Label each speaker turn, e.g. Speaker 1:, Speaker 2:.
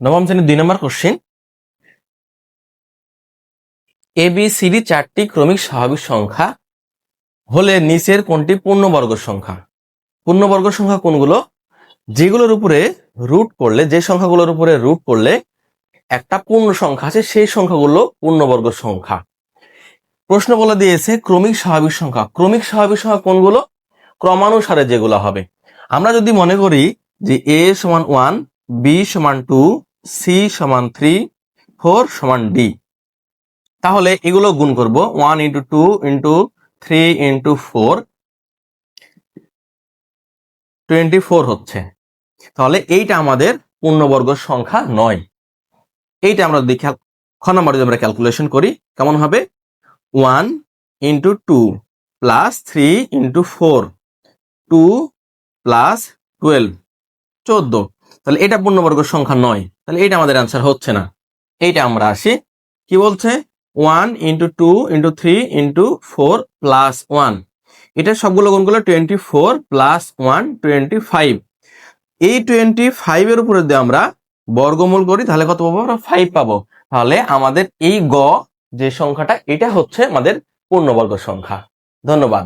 Speaker 1: নবম শ্রেণির দুই নম্বর question A B C D চারটি ক্রমিক স্বাভাবিক সংখ্যা হলে নিচের কোনটি পূর্ণবর্গ সংখ্যা? পূর্ণবর্গ সংখ্যা কোনগুলো? যেগুলোর উপরে রুট করলে, যে সংখ্যাগুলোর উপরে রুট করলে একটা পূর্ণ সংখ্যা আছে, সেই সংখ্যাগুলো পূর্ণবর্গ সংখ্যা। প্রশ্ন বলে দিয়েছে ক্রমিক স্বাভাবিক সংখ্যা। ক্রমিক স্বাভাবিক সংখ্যা কোনগুলো? ক্রমানুসারে যেগুলো হবে। আমরা যদি মনে করি যে এ সমান ওয়ান বি সমান টু সি সমান থ্রি ফোর সমান ডি তাহলে এগুলো গুণ করব one into two into three into four twenty four হচ্ছে। তাহলে এইটা আমাদের পূর্ণবর্গ সংখ্যা নয়। এইটা আমরা যদি খ নম্বর যদি আমরা ক্যালকুলেশন করি, কেমন হবে? One into two plus three into four two plus twelve চোদ্দ। তাহলে এটা পূর্ণবর্গ সংখ্যা নয়। তাহলে এটা আমাদের অ্যান্সার হচ্ছে না। এইটা আমরা আসি। কি বলছে? One into two into three into four plus one এটা সবগুলো গুণগুলো twenty four plus one twenty five এই টোয়েন্টি ফাইভের উপরে যদি আমরা বর্গমূল করি, তাহলে কত পাবো? আমরা ফাইভ পাবো। তাহলে আমাদের এই গ যে সংখ্যাটা, এটা হচ্ছে আমাদের পূর্ণবর্গ সংখ্যা। ধন্যবাদ।